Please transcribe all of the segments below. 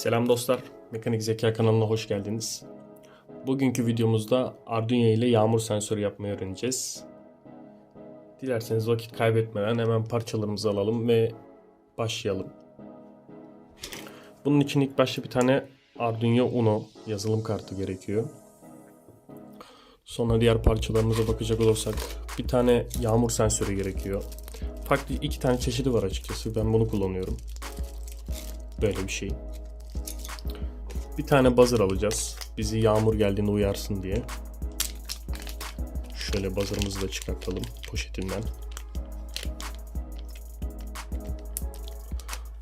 Selam dostlar, Mekanik Zeka kanalına hoş geldiniz. Bugünkü videomuzda Arduino ile yağmur sensörü yapmayı öğreneceğiz. Dilerseniz vakit kaybetmeden hemen parçalarımızı alalım ve başlayalım. Bunun için ilk başta bir tane Arduino Uno yazılım kartı gerekiyor. Sonra diğer parçalarımıza bakacak olursak bir tane yağmur sensörü gerekiyor. Farklı iki tane çeşidi var açıkçası. Ben bunu kullanıyorum. Böyle bir şey. Bir tane buzzer alacağız. Bizi yağmur geldiğinde uyarsın diye. Şöyle buzzer'ımızı da çıkartalım poşetinden.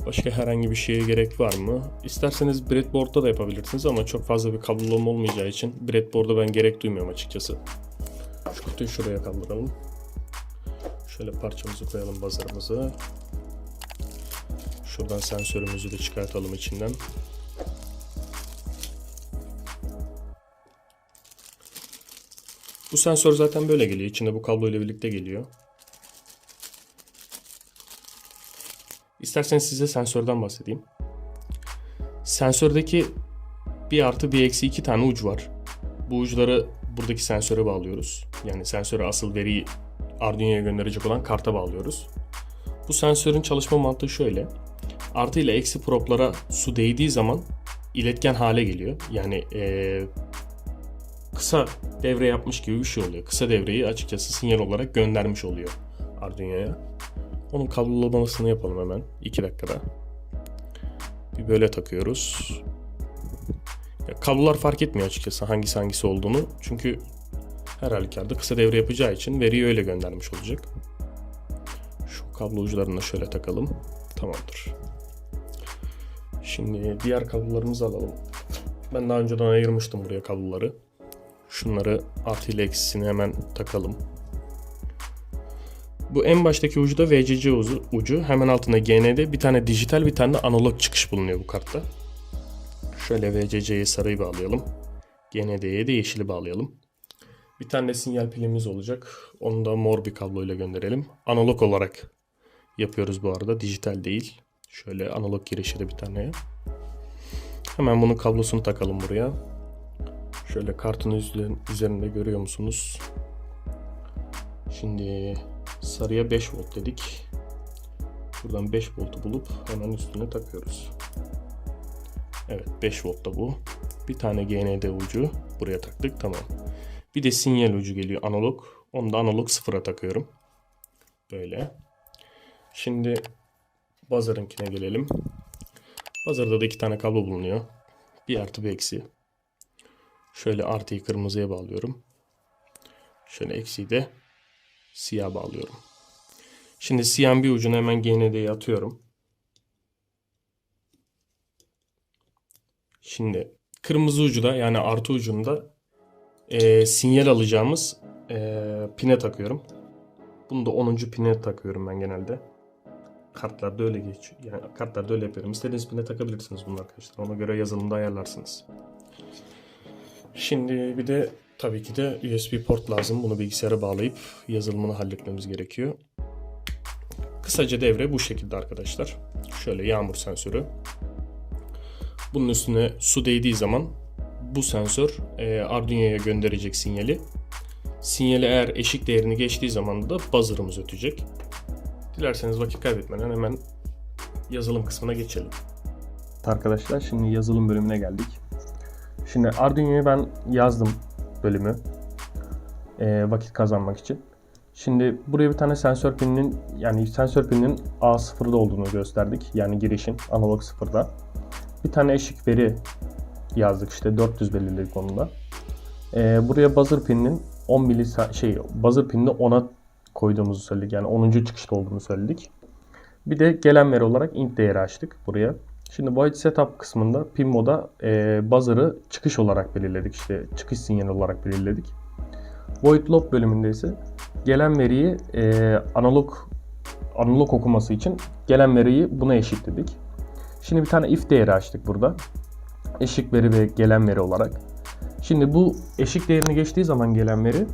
Başka herhangi bir şeye gerek var mı? İsterseniz breadboard'da da yapabilirsiniz ama çok fazla bir kablolama olmayacağı için breadboard'a ben gerek duymuyorum açıkçası. Şu kutuyu şuraya kaldıralım. Şöyle parçamızı koyalım buzzer'ımızı. Şuradan sensörümüzü de çıkartalım içinden. Bu sensör zaten böyle geliyor. İçinde bu kablo ile birlikte geliyor. İsterseniz size sensörden bahsedeyim. Sensördeki bir artı bir eksi iki tane uç var. Bu uçları buradaki sensöre bağlıyoruz. Yani sensöre asıl veriyi Arduino'ya gönderecek olan karta bağlıyoruz. Bu sensörün çalışma mantığı şöyle. Artı ile eksi proplara su değdiği zaman iletken hale geliyor. Yani ee, kısa devre yapmış gibi bir şey oluyor. Kısa devreyi açıkçası sinyal olarak göndermiş oluyor Arduino'ya. Onun kablolamasını yapalım hemen 2 dakikada. Bir böyle takıyoruz. Ya, kablolar fark etmiyor açıkçası hangisi hangisi olduğunu. Çünkü her halükarda kısa devre yapacağı için veriyi öyle göndermiş olacak. Şu kablo uçlarını da şöyle takalım. Tamamdır. Şimdi diğer kablolarımızı alalım. Ben daha önceden ayırmıştım buraya kabloları. Şunları artı ile eksisini hemen takalım. Bu en baştaki ucu da VCC ucu. Hemen altında GND bir tane dijital bir tane de analog çıkış bulunuyor bu kartta. Şöyle VCC'ye sarıyı bağlayalım. GND'ye de yeşili bağlayalım. Bir tane de sinyal pilimiz olacak. Onu da mor bir kabloyla gönderelim. Analog olarak yapıyoruz bu arada. Dijital değil. Şöyle analog girişi de bir tane. Hemen bunun kablosunu takalım buraya. Şöyle kartın üzerinde görüyor musunuz? Şimdi sarıya 5 volt dedik. Buradan 5 voltu bulup hemen üstüne takıyoruz. Evet 5 volt da bu. Bir tane GND ucu buraya taktık tamam. Bir de sinyal ucu geliyor analog. Onu da analog sıfıra takıyorum. Böyle. Şimdi buzzer'ınkine gelelim. Buzzer'da da iki tane kablo bulunuyor. Bir artı bir eksi. Şöyle artıyı kırmızıya bağlıyorum. Şöyle eksiyi de siyah bağlıyorum. Şimdi siyahın bir ucunu hemen GND'ye atıyorum. Şimdi kırmızı ucu da yani artı ucunda e, sinyal alacağımız e, pine takıyorum. Bunu da 10. pine takıyorum ben genelde. Kartlarda öyle geçiyor. Yani kartlarda öyle yapıyorum. İstediğiniz pine takabilirsiniz bunu arkadaşlar. Ona göre yazılımda ayarlarsınız. Şimdi bir de tabii ki de USB port lazım. Bunu bilgisayara bağlayıp yazılımını halletmemiz gerekiyor. Kısaca devre bu şekilde arkadaşlar. Şöyle yağmur sensörü. Bunun üstüne su değdiği zaman bu sensör e, Arduino'ya gönderecek sinyali. Sinyali eğer eşik değerini geçtiği zaman da buzzer'ımız ötecek. Dilerseniz vakit kaybetmeden hemen yazılım kısmına geçelim. Arkadaşlar şimdi yazılım bölümüne geldik. Şimdi Arduino'yu ben yazdım bölümü e, vakit kazanmak için. Şimdi buraya bir tane sensör pininin yani sensör pininin A0'da olduğunu gösterdik. Yani girişin analog sıfırda. Bir tane eşik veri yazdık işte 400 belirledik onu da. E, buraya buzzer pininin 10 mili şey buzzer pinini 10'a koyduğumuzu söyledik. Yani 10. çıkışta olduğunu söyledik. Bir de gelen veri olarak int değeri açtık buraya. Şimdi void setup kısmında pin moda e, buzzer'ı çıkış olarak belirledik. İşte çıkış sinyali olarak belirledik. Void lob bölümünde ise gelen veriyi e, analog analog okuması için gelen veriyi buna eşitledik. Şimdi bir tane if değeri açtık burada. Eşik veri ve gelen veri olarak. Şimdi bu eşik değerini geçtiği zaman gelen veri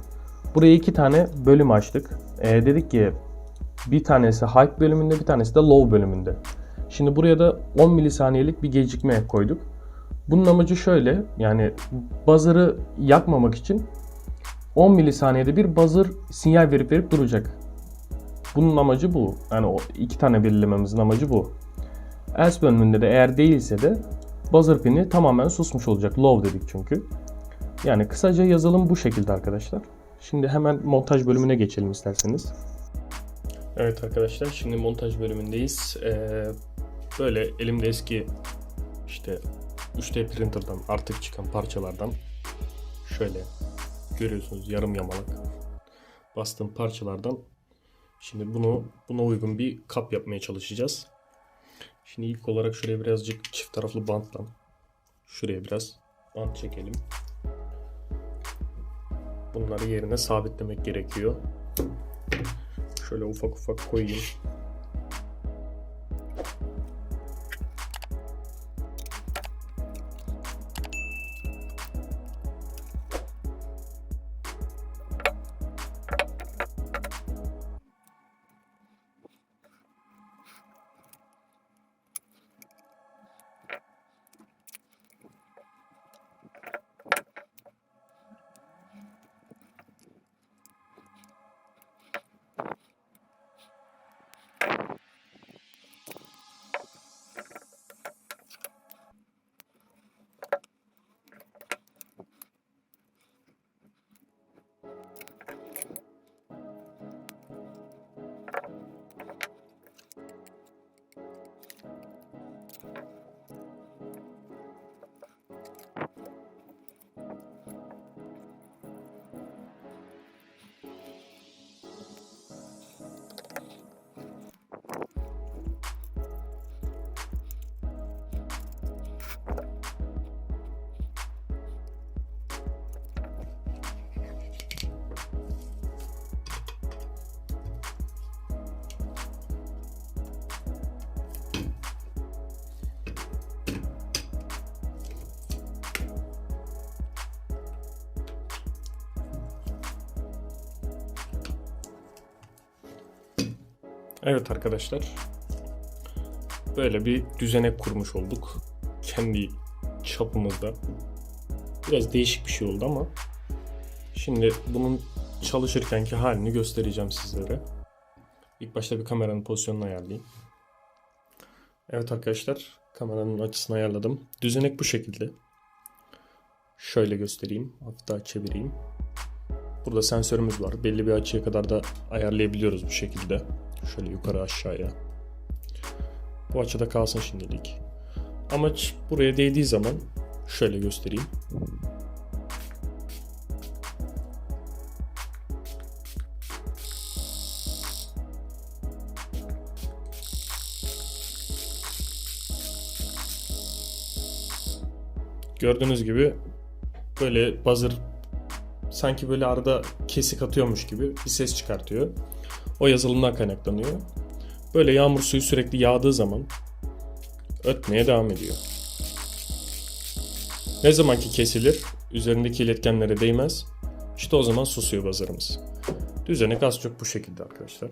buraya iki tane bölüm açtık. E, dedik ki bir tanesi high bölümünde bir tanesi de low bölümünde. Şimdi buraya da 10 milisaniyelik bir gecikme koyduk. Bunun amacı şöyle yani buzzer'ı yakmamak için 10 milisaniyede bir buzzer sinyal verip verip duracak. Bunun amacı bu. Yani o iki tane belirlememizin amacı bu. Else bölümünde de eğer değilse de buzzer pini tamamen susmuş olacak. Low dedik çünkü. Yani kısaca yazılım bu şekilde arkadaşlar. Şimdi hemen montaj bölümüne geçelim isterseniz. Evet arkadaşlar şimdi montaj bölümündeyiz. Ee, böyle elimde eski işte 3D printer'dan artık çıkan parçalardan şöyle görüyorsunuz yarım yamalak bastığım parçalardan şimdi bunu buna uygun bir kap yapmaya çalışacağız. Şimdi ilk olarak şuraya birazcık çift taraflı bantla şuraya biraz bant çekelim. Bunları yerine sabitlemek gerekiyor. Şöyle ufak ufak koyayım. Evet arkadaşlar. Böyle bir düzenek kurmuş olduk. Kendi çapımızda. Biraz değişik bir şey oldu ama şimdi bunun çalışırkenki halini göstereceğim sizlere. İlk başta bir kameranın pozisyonunu ayarlayayım. Evet arkadaşlar, kameranın açısını ayarladım. Düzenek bu şekilde. Şöyle göstereyim, hafif daha çevireyim. Burada sensörümüz var. Belli bir açıya kadar da ayarlayabiliyoruz bu şekilde. Şöyle yukarı aşağıya. Bu açıda kalsın şimdilik. Amaç buraya değdiği zaman şöyle göstereyim. Gördüğünüz gibi böyle buzzer sanki böyle arada kesik atıyormuş gibi bir ses çıkartıyor. O yazılımdan kaynaklanıyor. Böyle yağmur suyu sürekli yağdığı zaman ötmeye devam ediyor. Ne zamanki kesilir, üzerindeki iletkenlere değmez, işte o zaman susuyor bazarımız. Düzenek az çok bu şekilde arkadaşlar.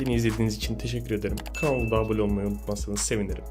Beni izlediğiniz için teşekkür ederim. Kanalıma abone olmayı unutmazsanız sevinirim.